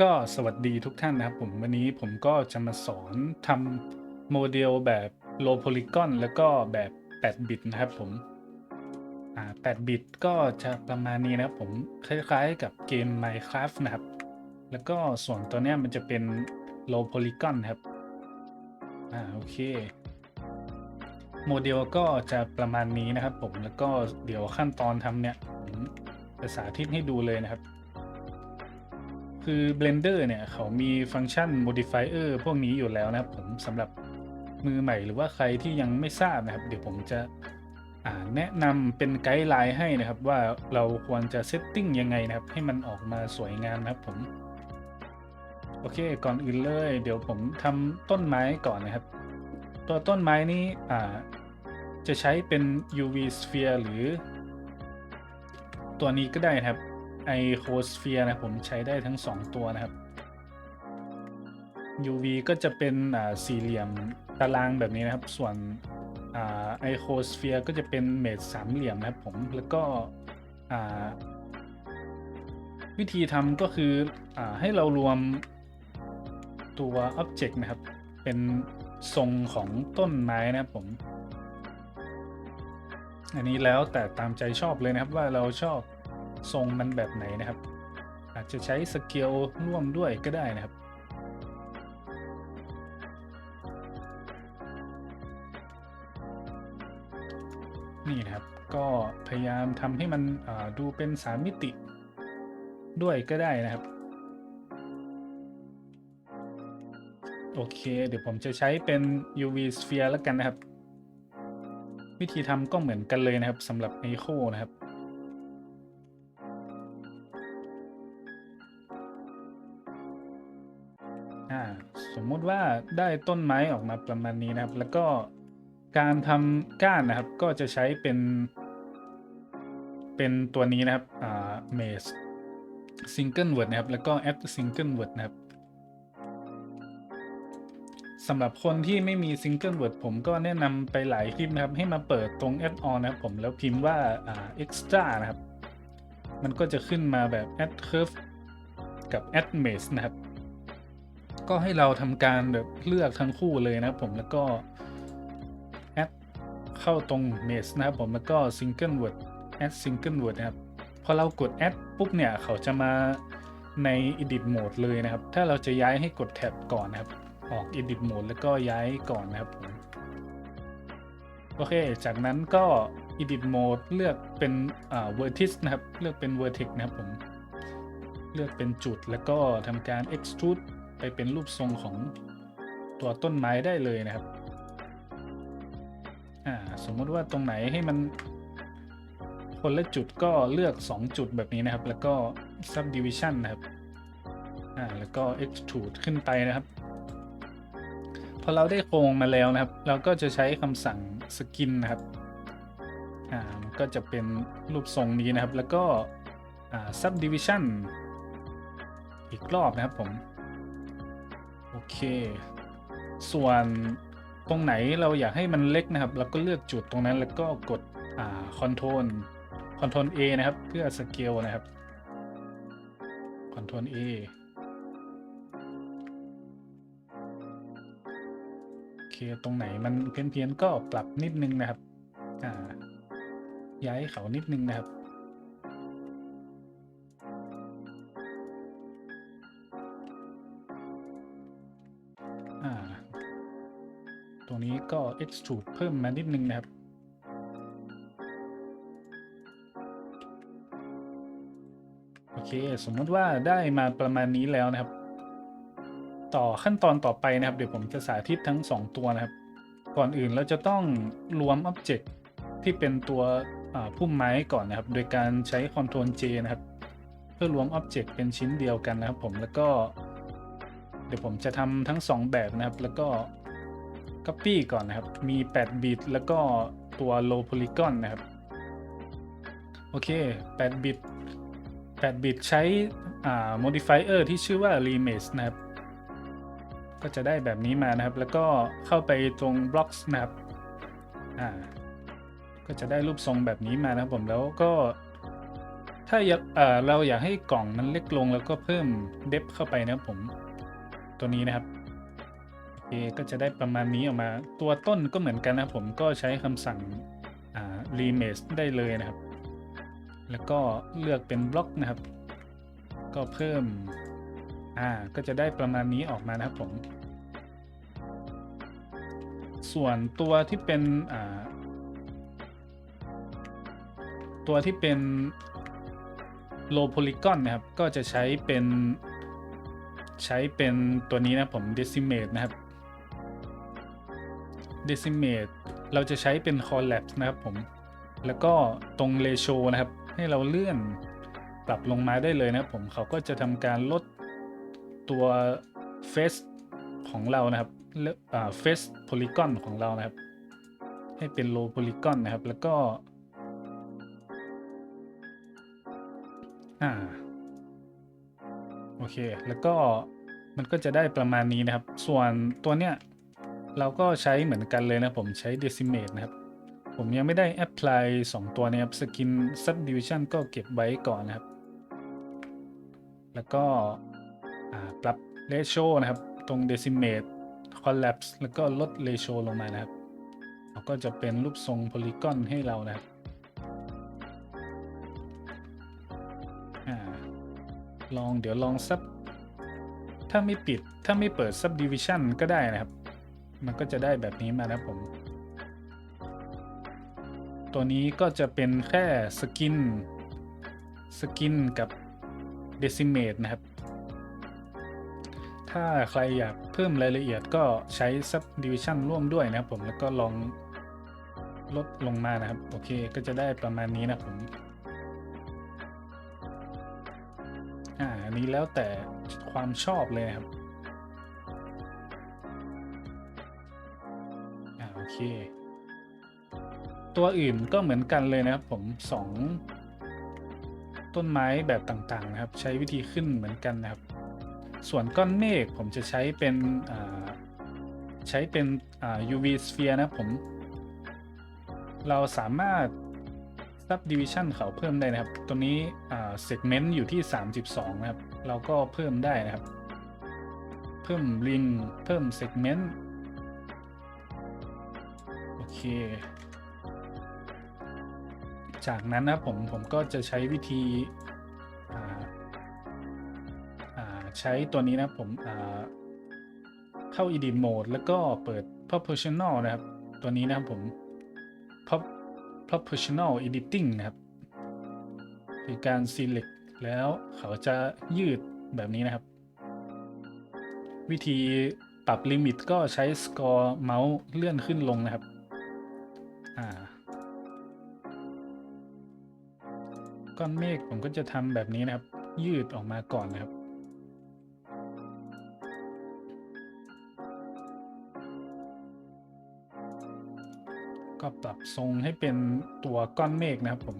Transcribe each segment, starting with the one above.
ก็สวัสดีทุกท่านนะครับผมวันนี้ผมก็จะมาสอนทำโมเดลแบบ low polygon แล้วก็แบบ 8 บิตนะครับผมอ่า8บิตก็จะประมาณนี้นะครับผมคล้ายๆกับเกม Minecraft นะครับ แล้วก็ส่วนตัวเนี้ยมันจะเป็น low polygon ครับอ่าโอเคโมเดลก็จะประมาณนี้นะครับผมแล้วก็เดี๋ยวขั้นตอนทำเนี่ยผมจะสาธิตให้ดูเลยนะครับ คือ Blender เนี่ย เขามีฟังก์ชัน modifier พวกนี้อยู่แล้วนะครับผมสำหรับมือใหม่หรือว่าใครที่ยังไม่ทราบนะครับ เดี๋ยวผมจะแนะนำเป็นไกด์ไลน์ให้นะครับว่าเราควรจะเซตติ้งยังไงนะครับ ให้มันออกมาสวยงามนะครับผม โอเคก่อนอื่นเลย เดี๋ยวผมทำต้นไม้ก่อนนะครับ ตัวต้นไม้นี้อ่จะใช้เป็น UV sphere หรือ ตัวนี้ก็ได้นะครับ ไอโคสเฟียนะผมใช้ได้ทั้ง 2 ตัวนะครับ UV ก็จะเป็นอ่าสี่เหลี่ยมตารางแบบนี้นะครับ ส่วนไอโคสเฟียก็จะเป็นเมตรสามเหลี่ยมนะครับผมแล้วก็อ่าวิธีทำก็คืออให้เรารวมตัว Object นะครับ เป็นทรงของต้นไม้นะครับผม อันนี้แล้วแต่ตามใจชอบเลยนะครับว่าเราชอบ ทรงมันแบบไหนนะครับ อาจจะใช้สเกลร่วมด้วยก็ได้นะครับ นี่นะครับก็พยายามทำให้มันดูเป็นสามมิติด้วยก็ได้นะครับ โอเค เดี๋ยวผมจะใช้เป็น UV sphere แล้วกันนะครับ วิธีทำก็เหมือนกันเลยนะครับสำหรับ Echo นะครับ อ่าสมมุติว่าได้ต้นไม้ออกมาประมาณนี้นะครับ แล้วก็การทำก้านนะครับ ก็จะใช้เป็น เป็นตัวนี้นะครับอ่า maze single word นะครับ แล้วก็ add single word นะครับสำหรับคนที่ไม่มี single word ผมก็แนะนำไปหลายคลิปนะครับ ให้มาเปิดตรง add on นนะครับผมแล้วพิมพ์ว่าอ่า extra นะครับ มันก็จะขึ้นมาแบบ add curve กับ add maze นะครับ ก็ให้เราทำการแบบเลือกทั้งคู่เลยนะครับผมแล้วก็ add เข้าตรง maze นะครับผมแล้วก็ single word add single word นะครับพอเรากด add ปุ๊บเนี่ยเขาจะมาใน edit mode เลยนะครับ ถ้าเราจะย้ายให้กดแท็บก่อนนะครับ ออก edit mode แล้วก็ย้ายก่อนนะครับผมโอเค จากนั้นก็ edit mode เลือกเป็นอ่า vertex นะครับ เลือกเป็น vertex นะครับผม เลือกเป็นจุดแล้วก็ทำการ extrude ไปเป็นรูปทรงของตัวต้นไม้ได้เลยนะครับ อ่า สมมติว่าตรงไหนให้มัน คนละจุดก็เลือก 2 จุดแบบนี้นะครับ แล้วก็ subdivision นะครับ อ่า แล้วก็ extrude ขึ้นไปนะครับ พอเราได้โครงมาแล้วนะครับ เราก็จะใช้คำสั่ง skin นะครับ อ่า มันก็จะเป็นรูปทรงนี้นะครับ แล้วก็ อ่า subdivision อีกรอบนะครับผม เค ส่วนตรงไหนเราอยากให้มันเล็กนะครับ เราก็เลือกจุดตรงนั้นแล้วก็กดอ่า Control Control A นะครับ เพื่อสเกลนะครับ Control A โอเค ตรงไหนมันเพี้ยนๆก็ปรับนิดนึงนะครับ อ่า ย้ายเขานิดนึงนะครับ ตรงนี้ก็ extrude เพิ่มมานิดนึงนะครับ โอเค สมมติว่าได้มาประมาณนี้แล้วนะครับ ต่อขั้นตอนต่อไปนะครับ เดี๋ยวผมจะสาธิตทั้ง 2 ตัวนะครับ ก่อนอื่นเราจะต้องรวม Object ที่เป็นตัวพุ่มไม้ก่อนนะครับ โดยการใช้ Ctrl J นะครับ เพื่อรวม Object เป็นชิ้นเดียวกันนะครับผมแล้วก็เดี๋ยวผมจะทำทั้ง 2 แบบนะครับ แล้วก็ Copy ก่อนนะครับ มี 8 บิต แล้วก็ตัว Low Polygon นะครับ โอเค 8 บิต 8 บิตใช้อ่า modifier ที่ชื่อว่า Remesh นะครับ ก็จะได้แบบนี้มานะครับ แล้วก็เข้าไปตรง blocks นะครับ อ่า ก็จะได้รูปทรงแบบนี้มานะครับผม แล้วก็ถ้าอยาเราอยากให้กล่องมันเล็กลงแล้วก็เพิ่มเดฟเข้าไปนะครับผม ตัวนี้นะครับ เคก็จะได้ประมาณนี้ออกมา ตัวต้นก็เหมือนกันนะครับผมก็ใช้คำสั่ง remake ได้เลยนะครับ แล้วก็เลือกเป็นบล็อกนะครับ ก็เพิ่มอ่าก็จะได้ประมาณนี้ออกมานะครับผม ส่วนตัวที่เป็นอ่าตัวที่เป็น low polygon นะครับ ก็จะใช้เป็นใช้เป็นตัวนี้นะผม decimate นะครับ decimate เราจะใช้เป็น collapse นะครับผม แล้วก็ตรง ratio นะครับ ให้เราเลื่อนปรับลงมาได้เลยนะครับผมเขาก็จะทำการลดตัว face ของเรานะครับเลอ่า face polygon ของเรานะครับ ให้เป็น low polygon นะครับ แล้วก็อ่าโอเค แล้วก็มันก็จะได้ประมาณนี้นะครับ ส่วนตัวเนี้ย เราก็ใช้เหมือนกันเลยนะผมใช้ decimate นะครับ ผมยังไม่ได้ apply 2 ตัวนะครับ skin subdivision ก็เก็บไว้ก่อนนะครับ แล้วก็ปรับ ratio นะครับ ตรง decimate collapse แล้วก็ลด ratio ลงมานะครับเราก็จะเป็นรูปทรง polygon ให้เรานะครับอลองเดี๋ยวลองซับถ้าไม่ปิดถ้าไม่เปิด subdivision ก็ได้นะครับ มันก็จะได้แบบนี้มานะครับผม ตัวนี้ก็จะเป็นแค่สกิน สกินกับ decimate นะครับ ถ้าใครอยากเพิ่มรายละเอียดก็ใช้ subdivision ร่วมด้วยนะครับผมแล้วก็ลองลดลงมานะครับ โอเคก็จะได้ประมาณนี้นะผมอ่าอันนี้แล้วแต่ความชอบเลยครับ ตัวอื่นก็เหมือนกันเลยนะครับผมสองต้นไม้แบบต่างๆนะครับ ใช้วิธีขึ้นเหมือนกันนะครับ ส่วนก้อนเมฆผมจะใช้เป็นใช้เป็น UV sphere นะผม เราสามารถ subdivision เขาเพิ่มได้นะครับ ตัวนี้ segment อยู่ที่ 32 นะครับ เราก็เพิ่มได้นะครับ เพิ่ม ring เพิ่ม segment เค จากนั้นนะผมผมก็จะใช้วิธีใช้ตัวนี้นะผมเข้า edit mode แล้วก็เปิด proportional นะครับ ตัวนี้นะครับผม Prop- proportional editing นะครับ คือการ select แล้วเขาจะยืดแบบนี้นะครับ วิธีปรับลิมิตก็ใช้ score เมาส์เลื่อนขึ้นลงนะครับ อ่าก้อนเมฆผมก็จะทำแบบนี้นะครับ ยืดออกมาก่อนนะครับ ก็ปรับทรงให้เป็นตัวก้อนเมฆนะครับผม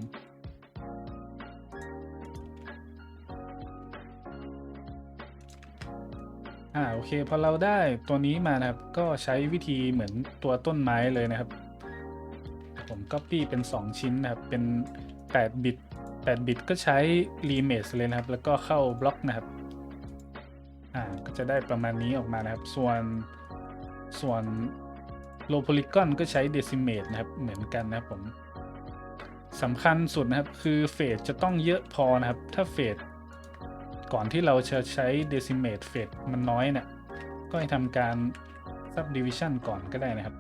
อ่าโอเคพอเราได้ตัวนี้มานะครับ ก็ใช้วิธีเหมือนตัวต้นไม้เลยนะครับ Copy เป็น 2 ชิ้นนะครับ เป็น8บิต8บิตก็ใช้ Remake เลยนะครับ แล้วก็เข้าบล็อกนะครับอ่าก็จะได้ประมาณนี้ออกมานะครับ ส่วนส่วน Low Polygon ก็ใช้ Decimate นะครับ เหมือนกันนะครับผมสำคัญสุดนะครับคือเฟสจะต้องเยอะพอนะครับ ถ้าเฟสก่อนที่เราจะใช้ Decimate เฟสมันน้อยเนี่ยก็ให้ทำการ Subdivision ก่อนก็ได้นะครับ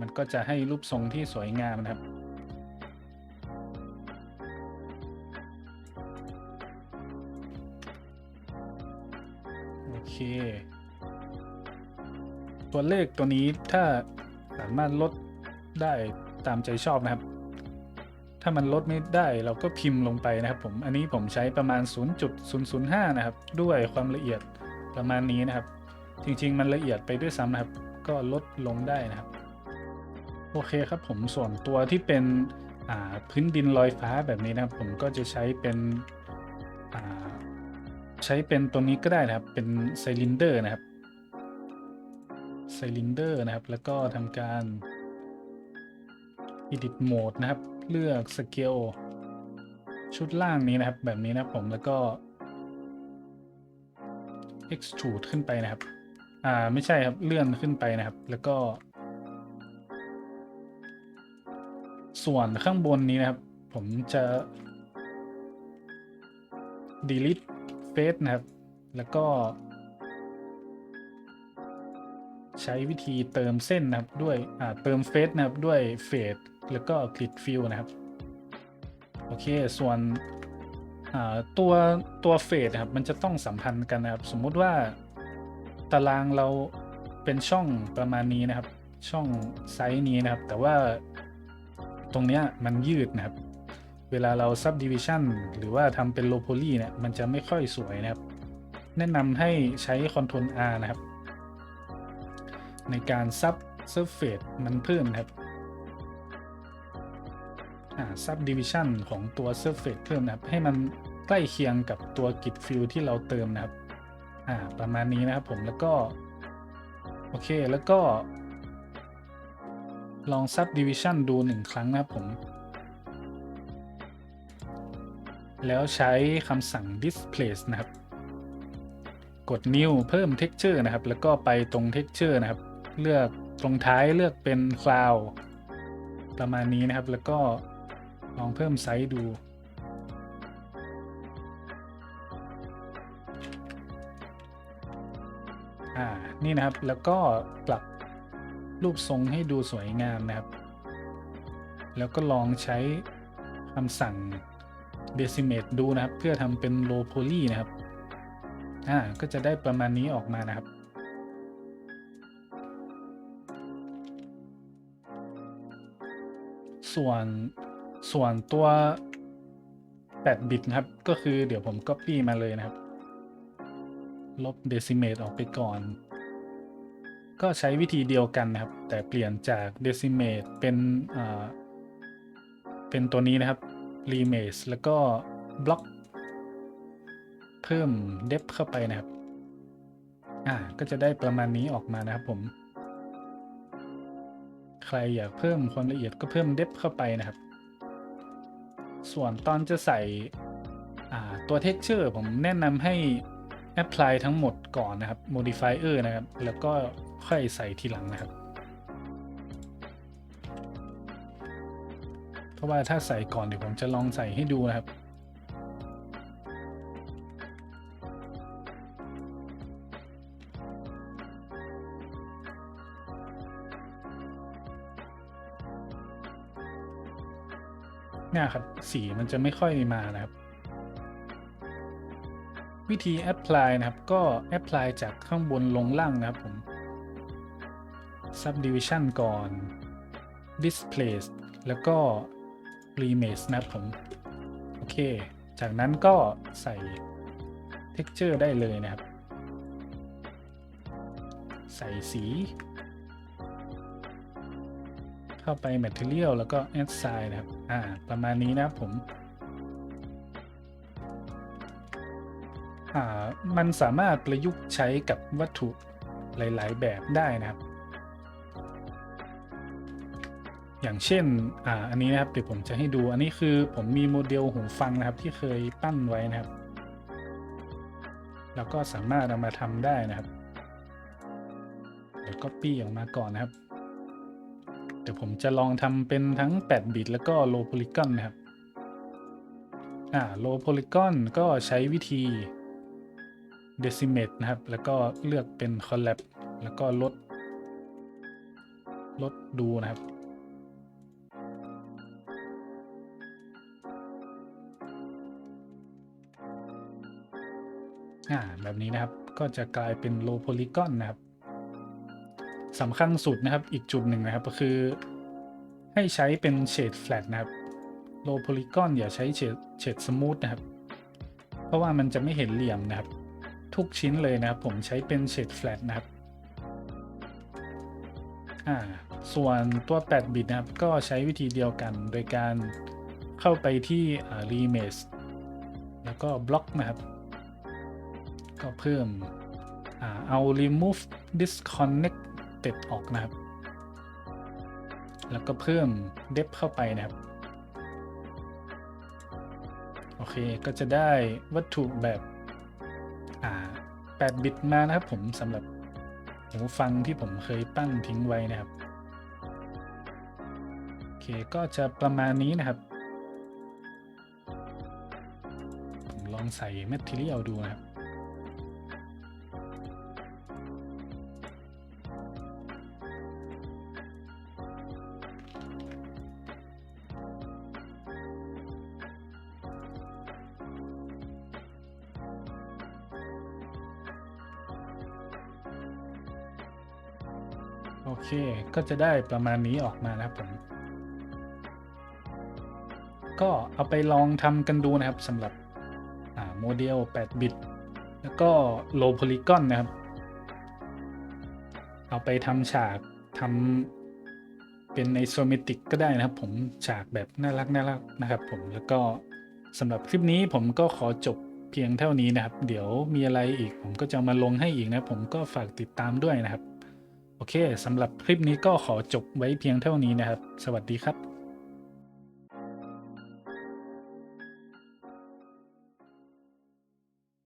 มันก็จะให้รูปทรงที่สวยงามนะครับ โอเค ตัวเลขตัวนี้ถ้าสามารถลดได้ตามใจชอบนะครับ ถ้ามันลดไม่ได้เราก็พิมพ์ลงไปนะครับผม อันนี้ผมใช้ประมาณ 0.005 นะครับ ด้วยความละเอียดประมาณนี้นะครับ จริง ๆ มันละเอียดไปด้วยซ้ำนะครับ ก็ลดลงได้นะครับ โอเคครับผมส่วนตัวที่เป็นพื้นดินลอยฟ้าแบบนี้นะครับ ผมก็จะใช้เป็นใช้เป็นตรงนี้ก็ได้นะครับ เป็นไซลินเดอร์นะครับไซลินเดอร์นะครับ แล้วก็ทำการ edit mode นะครับ เลือก scale ชุดล่างนี้นะครับ แบบนี้นะครับผมแล้วก็ extrude ขึ้นไปนะครับ อ่าไม่ใช่ครับเลื่อนขึ้นไปนะครับ แล้วก็ ส่วนข้างบนนี้นะครับ ผมจะ delete face นะครับ แล้วก็ ใช้วิธีเติมเส้นนะครับด้วยเติมเฟสนะครับด้วยเฟดแล้วก็กริดฟิลนะครับ โอเค ส่วนตัวตัวเฟดนะครับมันจะต้องสัมพันธ์กันนะครับ สมมุติว่าตารางเราเป็นช่องประมาณนี้นะครับ ช่องไซส์นี้นะครับ แต่ว่า ตรงเนี้ยมันยืดนะครับ เวลาเรา subdivision หรือว่าทำเป็น low poly เนี่ยมันจะไม่ค่อยสวยนะครับ แนะนำให้ใช้ Ctrl R นะครับ ในการ sub surface มันเพิ่มนะครับอ่า subdivision ของตัว surface เพิ่มนะครับ ให้มันใกล้เคียงกับตัว grid fill ที่เราเติมนะครับ อ่า ประมาณนี้นะครับผมแล้วก็ โอเค แล้วก็ ลอง subdivision ดูหนึ่งครั้งนะครับผม แล้วใช้คำสั่ง displace นะครับ กด new เพิ่ม texture นะครับ แล้วก็ไปตรง texture นะครับ เลือกตรงท้ายเลือกเป็น cloud ประมาณนี้นะครับ แล้วก็ลองเพิ่มไซส์ดูอ่านี่นะครับแล้วก็ปรับ รูปทรงให้ดูสวยงามนะครับ แล้วก็ลองใช้คำสั่ง decimate ดูนะครับ เพื่อทำเป็น low poly นะครับอ่าก็จะได้ประมาณนี้ออกมานะครับ ส่วนส่วนตัว8บิตนะครับ ก็คือเดี๋ยวผม Copy มาเลยนะครับ ลบ decimate ออกไปก่อน ก็ใช้วิธีเดียวกันนะครับ แต่เปลี่ยนจาก decimate เป็นเป็นตัวนี้นะครับ remake แล้วก็ block เพิ่ม depth เข้าไปนะครับ อ่า ก็จะได้ประมาณนี้ออกมานะครับผม ใครอยากเพิ่มความละเอียดก็เพิ่ม depth เข้าไปนะครับ ส่วนตอนจะใส่ตัว texture ผมแนะนำให้ apply ทั้งหมดก่อนนะครับ modifier นะครับ แล้วก็ค่อยใส่ทีหลังนะครับ เพราะว่าถ้าใส่ก่อนเดี๋ยวผมจะลองใส่ให้ดูนะครับเนี่ยครับ สีมันจะไม่ค่อยมานะครับ วิธี apply นะครับ ก็ apply จากข้างบนลงล่างนะครับผม subdivision ก่อน displace แล้วก็ remake นะครับผม โอเค จากนั้นก็ใส่ texture ได้เลยนะครับ ใส่สี เข้าไป material แล้วก็ assign นะครับ อ่า ประมาณนี้นะครับผม มันสามารถประยุกต์ใช้กับวัตถุหลาย ๆ แบบได้นะครับ อย่างเช่นอ่าอันนี้นะครับเดี๋ยวผมจะให้ดูอันนี้คือผมมีโมเดลหูฟังนะครับที่เคยปั้นไว้นะครับ แล้วก็สามารถเอามาทำได้นะครับเดี๋ยวก็ปี้ออกมาก่อนนะครับเดี๋ยวผมจะลองทำเป็นทั้ง 8 บิต แล้วก็ low polygon นะครับอ่า low polygon ก็ใช้วิธี decimate นะครับ แล้วก็เลือกเป็น collapse แล้วก็ลด ลดดูนะครับ อ่า แบบนี้นะครับ ก็จะกลายเป็น low polygon นะครับสำคัญสุดนะครับ อีกจุดหนึ่งนะครับ ก็คือ ให้ใช้เป็นเฉด flat นะครับ low polygon อย่าใช้เฉดเฉด smooth นะครับ เพราะว่ามันจะไม่เห็นเหลี่ยมนะครับ ทุกชิ้นเลยนะครับ ผมใช้เป็นเฉด flat นะครับอ่าส่วนตัว 8 บิตนะครับ ก็ใช้วิธีเดียวกัน โดยการเข้าไปที่ remake แล้วก็บล็อกนะครับ ก็เพิ่มอ่าเอา remove disconnected ออกนะครับ แล้วก็เพิ่ม depth เข้าไปนะครับ โอเค ก็จะได้วัตถุแบบ 8 บิตมานะครับผมสำหรับหูฟังที่ผมเคยตั้งทิ้งไว้นะครับโอเคก็จะประมาณนี้นะครับ ผมลองใส่แมทเทียลดูนะครับ เค ก็จะได้ประมาณนี้ออกมานะครับผม ก็เอาไปลองทำกันดูนะครับสำหรับโมเดล 8 บิต แล้วก็ low polygon นะครับ เอาไปทำฉากทำเป็น isometric ก็ได้นะครับผม ฉากแบบน่ารักน่ารักนะครับผม แล้วก็สำหรับคลิปนี้ผมก็ขอจบเพียงเท่านี้นะครับ เดี๋ยวมีอะไรอีกผมก็จะมาลงให้อีกนะ ผมก็ฝากติดตามด้วยนะครับ โอเคสำหรับคลิปนี้ก็ขอจบไว้เพียงเท่านี้นะครับ สวัสดีครับ